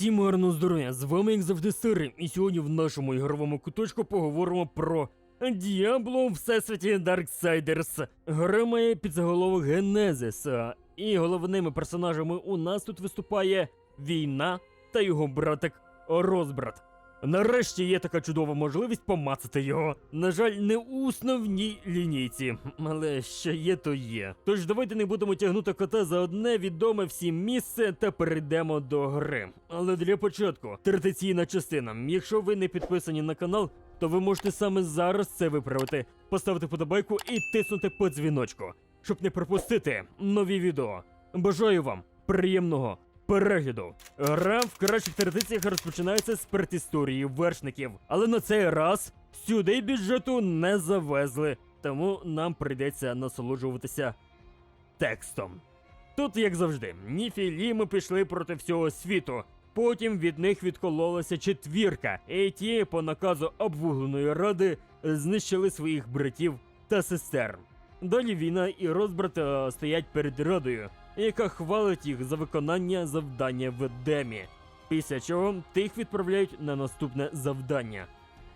Усім гарного здоров'я! З вами, як завжди, Сири, і сьогодні в нашому ігровому куточку поговоримо про Діабло всесвіті Darksiders. Гра має підзаголовок Генезис, і головними персонажами у нас тут виступає війна та його братик Розбрат. Нарешті є така чудова можливість помацати його. На жаль, не у основній лінійці, але що є, то є. Тож давайте не будемо тягнути кота за одне відоме всім місце та перейдемо до гри. Але для початку традиційна частина. Якщо ви не підписані на канал, то ви можете саме зараз це виправити, поставити подобайку і тиснути по дзвіночку, щоб не пропустити нові відео. Бажаю вам приємного перегляду. Гра в кращих традиціях розпочинається з предісторії вершників, але на цей раз сюди бюджету не завезли, тому нам прийдеться насолоджуватися текстом. Тут, як завжди, Ніфіліми пішли проти всього світу. Потім від них відкололася четвірка, і ті, по наказу обвугленої ради, знищили своїх братів та сестер. Далі війна і розбрат е, стоять перед радою, яка хвалить їх за виконання завдання в Едемі. Після чого тих відправляють на наступне завдання.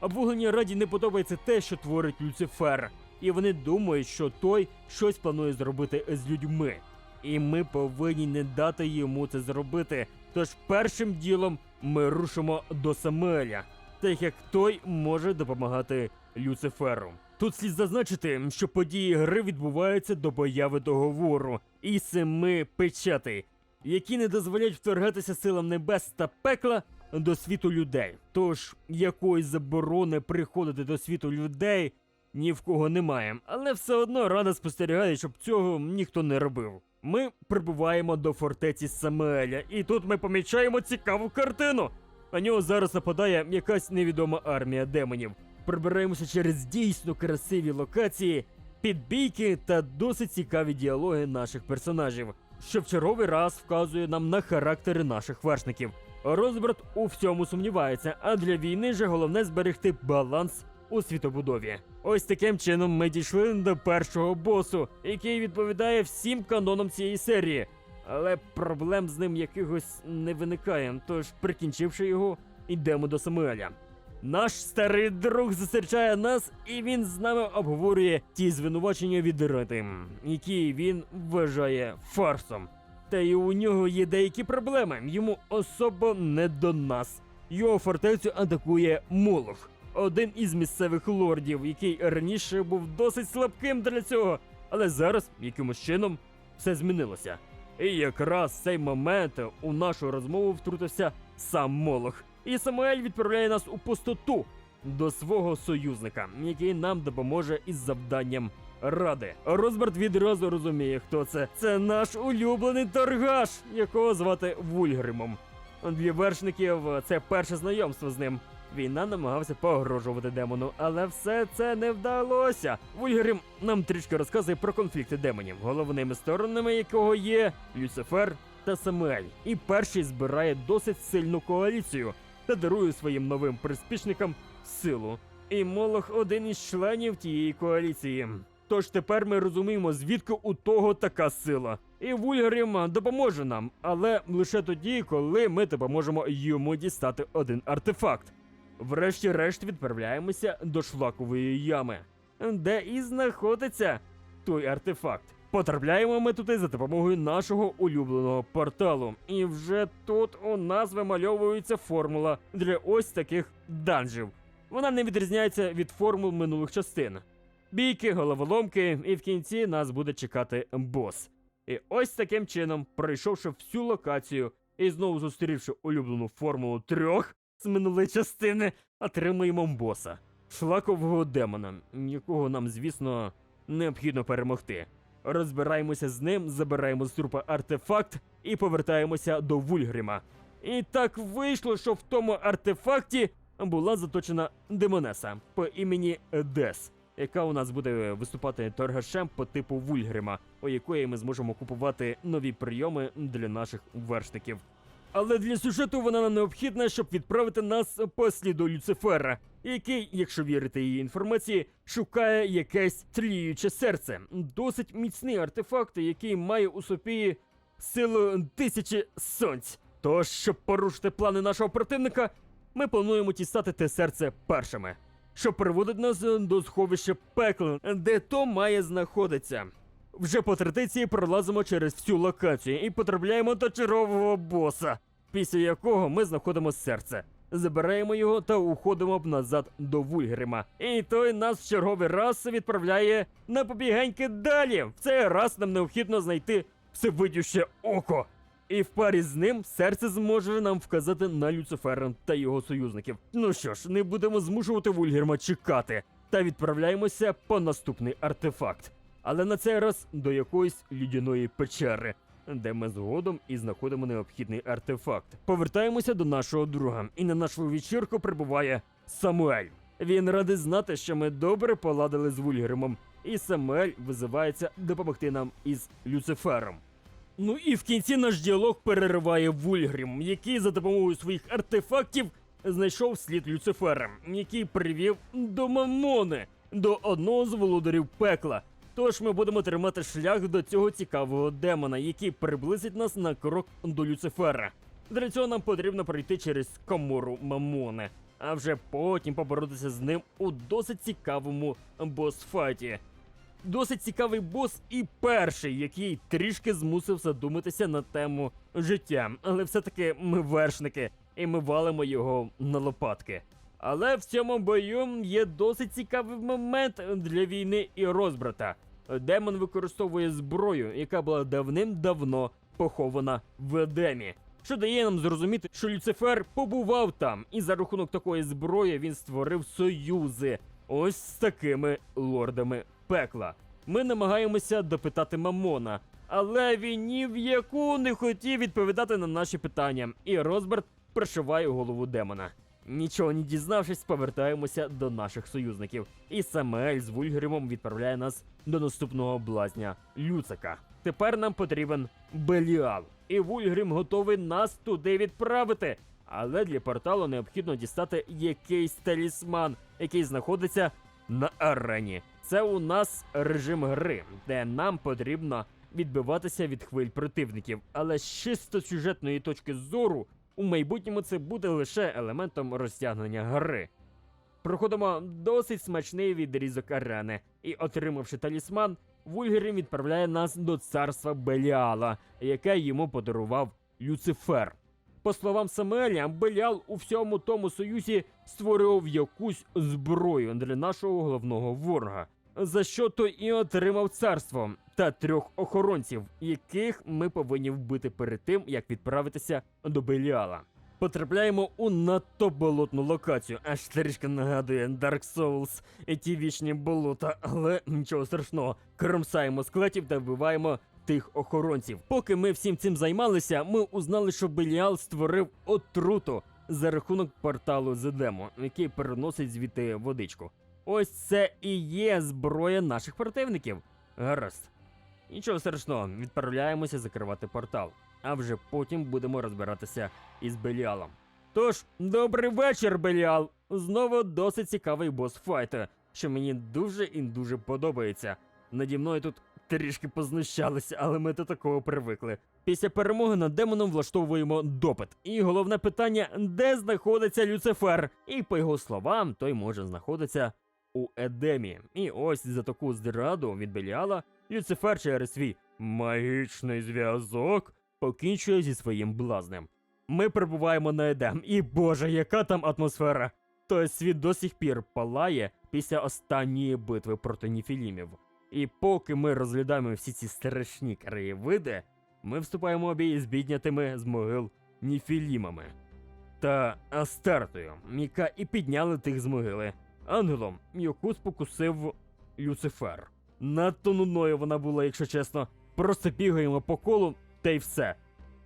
Обвугленій раді не подобається те, що творить Люцифер, і вони думають, що той щось планує зробити з людьми. І ми повинні не дати йому це зробити. Тож першим ділом ми рушимо до Самуеля, так як той може допомагати Люциферу. Тут слід зазначити, що події гри відбуваються до появи договору і семи печатей, які не дозволяють вторгатися силам небес та пекла до світу людей. Тож якоїсь заборони приходити до світу людей ні в кого немає, але все одно рада спостерігає, щоб цього ніхто не робив. Ми прибуваємо до фортеці Самуеля, і тут ми помічаємо цікаву картину. На нього зараз нападає якась невідома армія демонів. Прибираємося через дійсно красиві локації, підбійки та досить цікаві діалоги наших персонажів, що в черговий раз вказує нам на характери наших вершників. Розбрат у всьому сумнівається, а для війни же головне зберегти баланс у світобудові. Ось таким чином ми дійшли до першого босу, який відповідає всім канонам цієї серії. Але проблем з ним якихось не виникає, тож прикінчивши його, йдемо до Самуеля. Наш старий друг зустрічає нас, і він з нами обговорює ті звинувачення від Рити, які він вважає фарсом. Та й у нього є деякі проблеми, йому особо не до нас. Його фортецю атакує Молох, один із місцевих лордів, який раніше був досить слабким для цього, але зараз якимось чином все змінилося. І якраз в цей момент у нашу розмову втрутився сам Молох. І Самуель відправляє нас у пустоту до свого союзника, який нам допоможе із завданням ради. Розберт відразу розуміє, хто це. Це наш улюблений торгаш, якого звати Вульгримом. Для вершників це перше знайомство з ним. Війна намагався погрожувати демону, але все це не вдалося. Вульгрим нам трішки розказує про конфлікти демонів, головними сторонами якого є Люцифер та Самуель. І перший збирає досить сильну коаліцію та дарує своїм новим приспішникам силу. І Молох один із членів тієї коаліції. Тож тепер ми розуміємо, звідки у того така сила. І Вульгарім допоможе нам, але лише тоді, коли ми допоможемо йому дістати один артефакт. Врешті-решт відправляємося до шлакової ями, де і знаходиться той артефакт. Потрапляємо ми туди за допомогою нашого улюбленого порталу. І вже тут у нас вимальовується формула для ось таких данжів. Вона не відрізняється від формул минулих частин. Бійки, головоломки, і в кінці нас буде чекати бос. І ось таким чином, пройшовши всю локацію і знову зустрівши улюблену формулу трьох з минулої частини, отримуємо боса. Шлакового демона, якого нам, звісно, необхідно перемогти. Розбираємося з ним, забираємо з трупа артефакт і повертаємося до Вульгрима. І так вийшло, що в тому артефакті була заточена демонеса по імені Дес, яка у нас буде виступати торгашем по типу Вульгрима, у якої ми зможемо купувати нові прийоми для наших вершників. Але для сюжету вона нам необхідна, щоб відправити нас по сліду Люцифера, який, якщо вірити її інформації, шукає якесь тліюче серце. Досить міцний артефакт, який має у собі силу тисячі сонць. Тож, щоб порушити плани нашого противника, ми плануємо тістати те серце першими, що приводить нас до сховища пекла, де то має знаходитися. Вже по традиції пролазимо через всю локацію і потрапляємо до чергового боса, після якого ми знаходимо серце. Забираємо його та уходимо б назад до Вульгрима. І той нас в черговий раз відправляє на побігеньки далі. В цей раз нам необхідно знайти всевидюще око. І в парі з ним серце зможе нам вказати на Люцифера та його союзників. Ну що ж, не будемо змушувати Вульгерма чекати, та відправляємося по наступний артефакт. Але на цей раз до якоїсь людяної печери, де ми згодом і знаходимо необхідний артефакт. Повертаємося до нашого друга, і на нашу вечірку прибуває Самуель. Він радий знати, що ми добре поладили з Вульгримом, і Самуель визивається допомогти нам із Люцифером. Ну і в кінці наш діалог перериває Вульгрім, який за допомогою своїх артефактів знайшов слід Люцифера, який привів до Мамони, до одного з володарів пекла. Тож ми будемо тримати шлях до цього цікавого демона, який приблизить нас на крок до Люцифера. Для цього нам потрібно пройти через комору Мамони, а вже потім поборотися з ним у досить цікавому босфайті. Досить цікавий бос і перший, який трішки змусив задуматися на тему життя. Але все-таки ми вершники, і ми валимо його на лопатки. Але в цьому бою є досить цікавий момент для війни і розбрата. Демон використовує зброю, яка була давним-давно похована в Едемі. Що дає нам зрозуміти, що Люцифер побував там, і за рахунок такої зброї він створив союзи ось з такими лордами пекла. Ми намагаємося допитати Мамона, але він ні в яку не хотів відповідати на наші питання, і Розберт пришиває голову демона. Нічого не дізнавшись, повертаємося до наших союзників. І Самуель з Вульгримом відправляє нас до наступного блазня Люцика. Тепер нам потрібен Беліал, і Вульгрим готовий нас туди відправити. Але для порталу необхідно дістати якийсь талісман, який знаходиться на арені. Це у нас режим гри, де нам потрібно відбиватися від хвиль противників. Але з чисто сюжетної точки зору, у майбутньому це буде лише елементом розтягнення гри. Проходимо досить смачний відрізок арени, і, отримавши талісман, Вульгерім відправляє нас до царства Беліала, яке йому подарував Люцифер. По словам Самуеля, Беліал у всьому тому союзі створював якусь зброю для нашого головного ворога, за що той і отримав царство та трьох охоронців, яких ми повинні вбити перед тим, як відправитися до Беліала. Потрапляємо у надто болотну локацію, аж трішки нагадує Dark Souls і ті вічні болота, але нічого страшного. Кромсаємо скелетів та вбиваємо тих охоронців. Поки ми всім цим займалися, ми узнали, що Беліал створив отруту за рахунок порталу Зедему, який переносить звідти водичку. Ось це і є зброя наших противників. Гаразд. Нічого страшного, відправляємося закривати портал, а вже потім будемо розбиратися із Беліалом. Тож, добрий вечір, Беліал! Знову досить цікавий босс-файт, що мені дуже і дуже подобається. Наді мною тут трішки познущалися, але ми до такого привикли. Після перемоги над демоном влаштовуємо допит. І головне питання: де знаходиться Люцифер? І по його словам, той може знаходитися у Едемі. І ось за таку зраду від Беліала Люцифер через свій магічний зв'язок покінчує зі своїм блазнем. Ми прибуваємо на Едем, і боже, яка там атмосфера! Той світ до сих пір палає після останньої битви проти Ніфілімів. І поки ми розглядаємо всі ці страшні краєвиди, ми вступаємо в з біднятими з могил Ніфілімами та Астартою, яка і підняли тих з могили, ангелом, яку спокусив Люцифер. Надто нудною вона була, якщо чесно. Просто бігаємо по колу та й все.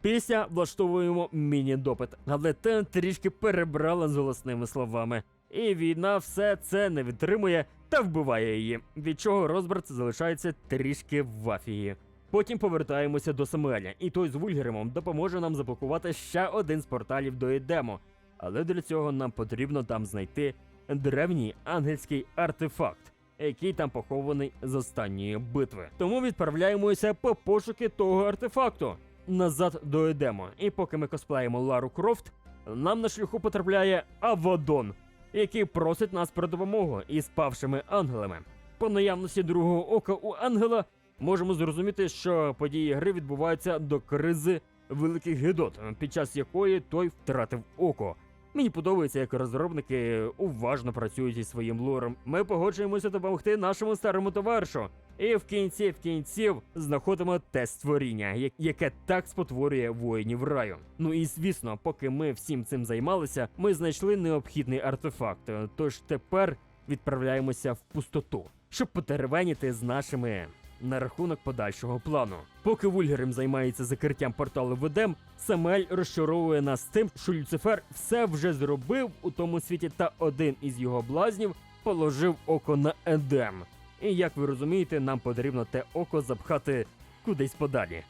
Після влаштовуємо міні-допит, але та трішки перебрала з голосними словами. І війна все це не відтримує та вбиває її, від чого Розберт залишається трішки в афії. Потім повертаємося до Самуеля, і той з Вульгеремом допоможе нам заблокувати ще один з порталів до Едему. Але для цього нам потрібно там знайти древній ангельський артефакт, який там похований з останньої битви. Тому відправляємося по пошуки того артефакту. назад до Едему. І поки ми косплеїмо Лару Крофт, нам на шляху потрапляє Авадон, який просить нас про допомогу із павшими ангелами. По наявності другого ока у ангела можемо зрозуміти, що події гри відбуваються до кризи великих гидот, під час якої той втратив око. Мені подобається, як розробники уважно працюють зі своїм лором. Ми погоджуємося допомогти нашому старому товаришу. І в кінці в кінців знаходимо те створіння, яке так спотворює воїнів раю. Ну і звісно, поки ми всім цим займалися, ми знайшли необхідний артефакт. Тож тепер відправляємося в пустоту, щоб потеревеніти з нашими на рахунок подальшого плану. Поки Вульгерем займається закриттям порталу в Едем, Самель розчаровує нас тим, що Люцифер все вже зробив у тому світі, та один із його блазнів положив око на Едем. І як ви розумієте, нам потрібно те око запхати кудись подалі.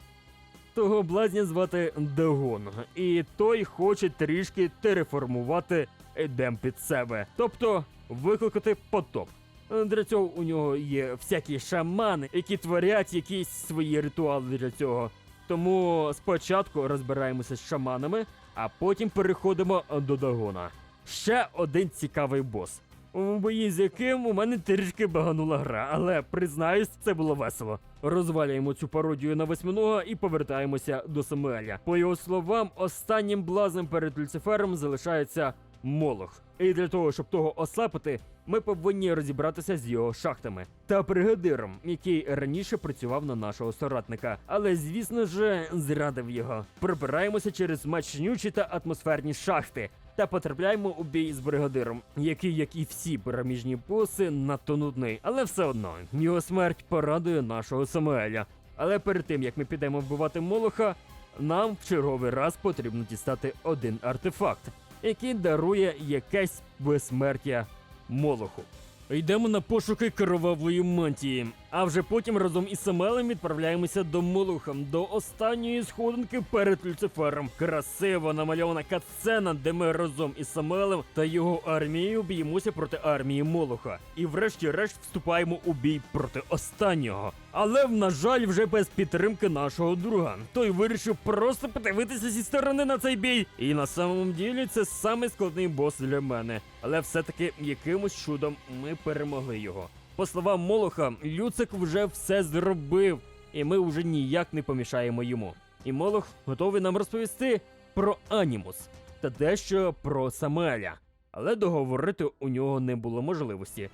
Того блазня звати Дагон, і той хоче трішки тереформувати Едем під себе, тобто викликати потоп. Для цього у нього є всякі шамани, які творять якісь свої ритуали для цього. Тому спочатку розбираємося з шаманами, а потім переходимо до Дагона. Ще один цікавий бос. У бої з яким у мене трішки баганула гра, але признаюсь, це було весело. Розвалюємо цю пародію на восьминога і повертаємося до Самуеля. По його словам, останнім блазом перед Люцифером залишається Молох. І для того, щоб того ослепити, ми повинні розібратися з його шахтами та бригадиром, який раніше працював на нашого соратника, але звісно ж зрадив його. Пробираємося через мачнючі та атмосферні шахти. Та потрапляємо у бій з бригадиром, який, як і всі пираміжні боси, надто нудний, але все одно його смерть порадує нашого Самуеля. Але перед тим як ми підемо вбивати Молоха, нам в черговий раз потрібно дістати один артефакт, який дарує якесь безсмертя Молоху. Йдемо на пошуки кровавої мантії, а вже потім разом із Самелем відправляємося до Молоха, до останньої сходинки перед Люцифером. Красиво намальована катсцена, де ми разом із Самелем та його армією б'ємося проти армії Молоха. І врешті-решт вступаємо у бій проти останнього. Але, на жаль, вже без підтримки нашого друга. Той вирішив просто подивитися зі сторони на цей бій. І на самому ділі це самий складний бос для мене. Але все-таки якимось чудом ми перемогли його. По словам Молоха, Люцик вже все зробив, і ми вже ніяк не помішаємо йому. І Молох готовий нам розповісти про Анімус та дещо про Самеля. Але договорити у нього не було можливості.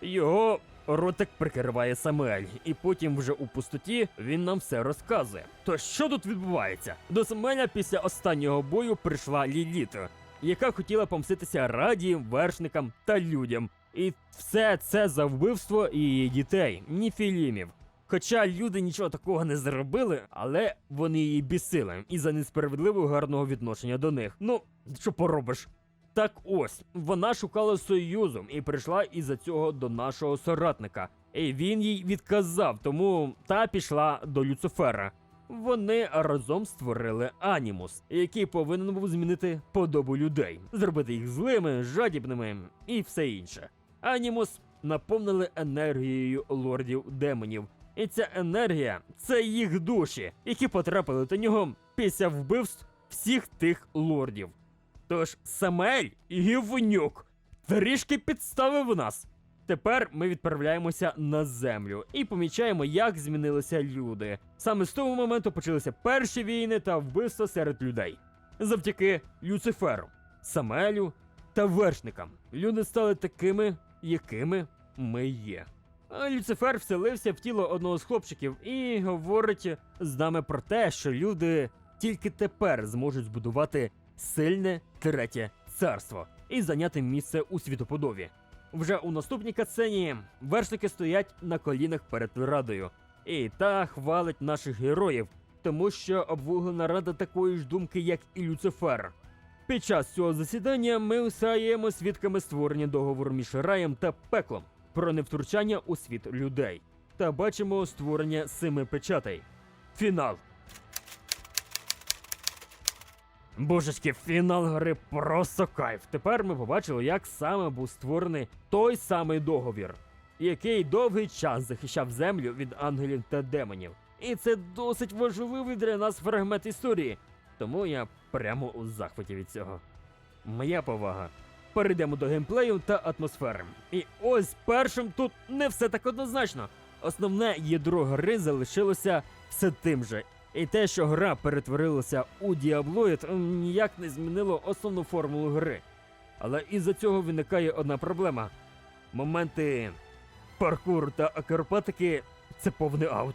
Його ротик прикриває Самуель, і потім вже у пустоті він нам все розказує. То що тут відбувається? До Самуеля після останнього бою прийшла Ліліт, яка хотіла помститися раді, вершникам та людям. І все це за вбивство її дітей, ніфілімів. Хоча люди нічого такого не зробили, але вони її бісили і за несправедливо гарного відношення до них. Ну, що поробиш? Так ось, вона шукала союзу і прийшла із-за цього до нашого соратника. І він їй відказав, тому та пішла до Люцифера. Вони разом створили анімус, який повинен був змінити подобу людей, зробити їх злими, жадібними і все інше. Анімус наповнили енергією лордів демонів. І ця енергія це їх душі, які потрапили до нього після вбивств всіх тих лордів. Тож Самель Гівнюк трішки підставив нас. Тепер ми відправляємося на землю і помічаємо, як змінилися люди. Саме з того моменту почалися перші війни та вбивства серед людей. Завдяки Люциферу, Самелю та вершникам. Люди стали такими, якими ми є. Люцифер вселився в тіло одного з хлопчиків і говорить з нами про те, що люди тільки тепер зможуть збудувати сильне третє царство і зайняти місце у світоподобі. Вже у наступній катсцені вершники стоять на колінах перед радою, і та хвалить наших героїв, тому що обвуглена рада такої ж думки, як і Люцифер. Під час цього засідання ми стаємо свідками створення договору між раєм та пеклом про невтручання у світ людей та бачимо створення семи печатей. Фінал. Божечки, фінал гри просто кайф. Тепер ми побачили, як саме був створений той самий договір, який довгий час захищав землю від ангелів та демонів. І це досить важливий для нас фрагмент історії. Тому я прямо у захваті від цього. Моя повага. Перейдемо до геймплею та атмосфери. І ось першим тут не все так однозначно. Основне ядро гри залишилося все тим же. І те, що гра перетворилася у діаблоїд, ніяк не змінило основну формулу гри. Але із-за цього виникає одна проблема: моменти паркуру та акробатики це повний аут.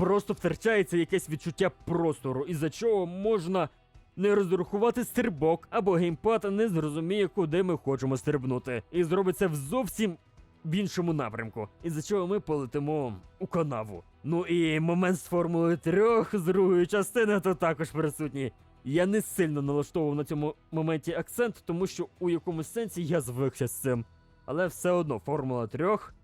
Просто втрачається якесь відчуття простору, із-за чого можна не розрахувати стрибок, або геймпад не зрозуміє, куди ми хочемо стрибнути, і зробить це в зовсім в іншому напрямку, із-за чого ми полетимо у канаву. Ну і момент з формулою трьох з другої частини то також присутній. Я не сильно налаштовував на цьому моменті акцент, тому що у якомусь сенсі я звикся з цим. Але все одно формула трьох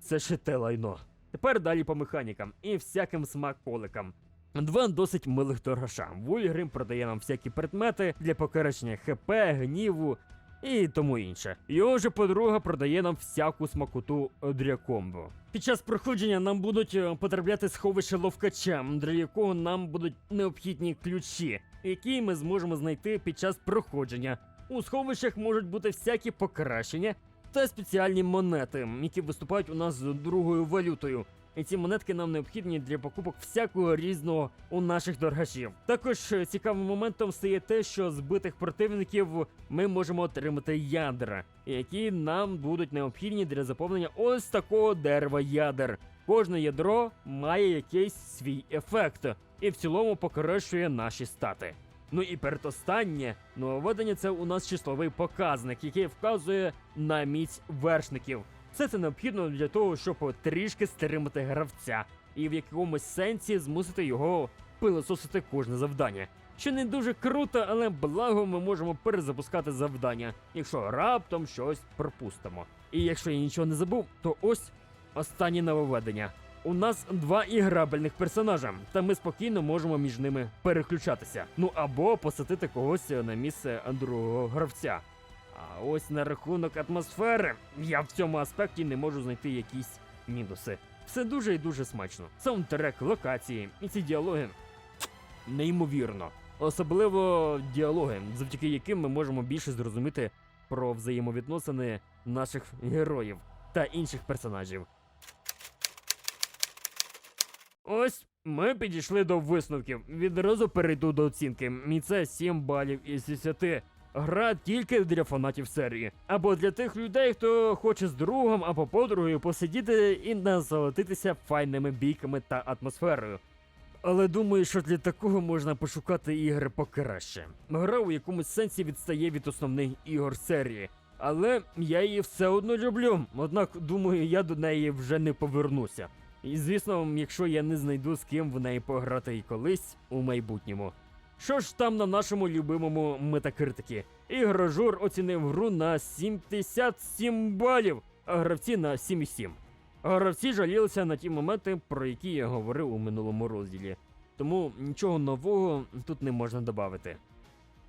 це ще те лайно. Тепер далі по механікам і всяким смаколикам. Два досить милих торгаша. Вульгрим продає нам всякі предмети для покращення ХП, гніву і тому інше. Його же подруга продає нам всяку смакоту для комбо. Під час проходження нам будуть е, потрапляти сховище ловкача, для якого нам будуть необхідні ключі, які ми зможемо знайти під час проходження. У сховищах можуть бути всякі покращення та спеціальні монети, які виступають у нас з другою валютою. І ці монетки нам необхідні для покупок всякого різного у наших торгашів. Також е, цікавим моментом стає те, що з битих противників ми можемо отримати ядра, які нам будуть необхідні для заповнення ось такого дерева ядер. Кожне ядро має якийсь свій ефект, і в цілому покращує наші стати. Ну і передостаннє нововведення це у нас числовий показник, який вказує на міць вершників. Все це необхідно для того, щоб трішки стримати гравця і в якомусь сенсі змусити його пилососити кожне завдання. Що не дуже круто, але благо ми можемо перезапускати завдання, якщо раптом щось пропустимо. І якщо я нічого не забув, то ось останнє нововведення. У нас два іграбельних персонажа, та ми спокійно можемо між ними переключатися. Ну або посадити когось на місце другого гравця. А ось на рахунок атмосфери я в цьому аспекті не можу знайти якісь мінуси. Все дуже і дуже смачно. Саундтрек, локації і ці діалоги неймовірно. Особливо діалоги, завдяки яким ми можемо більше зрозуміти про взаємовідносини наших героїв та інших персонажів. Ось ми підійшли до висновків. Відразу перейду до оцінки. І це 7 балів із 10. Гра тільки для фанатів серії. Або для тих людей, хто хоче з другом або подругою посидіти і насолодитися файними бійками та атмосферою. Але думаю, що для такого можна пошукати ігри покраще. Гра у якомусь сенсі відстає від основних ігор серії. Але я її все одно люблю. Однак, думаю, я до неї вже не повернуся. І звісно, якщо я не знайду з ким в неї пограти і колись у майбутньому. Що ж там на нашому любимому метакритикі? Ігрожур оцінив гру на 77 балів, а гравці на 7,7. А Гравці жалілися на ті моменти, про які я говорив у минулому розділі. Тому нічого нового тут не можна додати.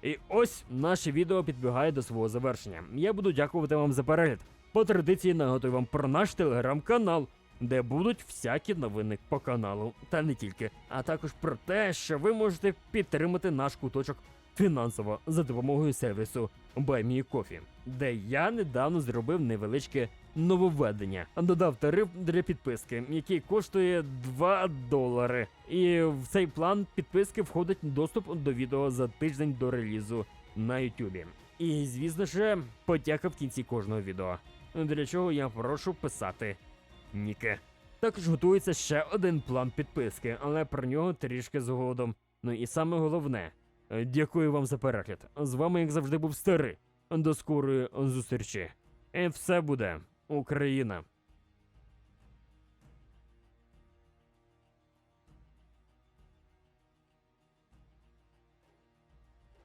І ось наше відео підбігає до свого завершення. Я буду дякувати вам за перегляд. По традиції нагадую вам про наш телеграм-канал, де будуть всякі новини по каналу, та не тільки, а також про те, що ви можете підтримати наш куточок фінансово за допомогою сервісу BuyMeCoffee, де я недавно зробив невеличке нововведення. Додав тариф для підписки, який коштує 2 долари. І в цей план підписки входить доступ до відео за тиждень до релізу на Ютубі. І звісно ж, подяка в кінці кожного відео. Для чого я прошу писати Ніке. Також готується ще один план підписки, але про нього трішки згодом. Ну і саме головне, е, дякую вам за перегляд. З вами, як завжди, був старий. До скорої зустрічі. І все буде Україна.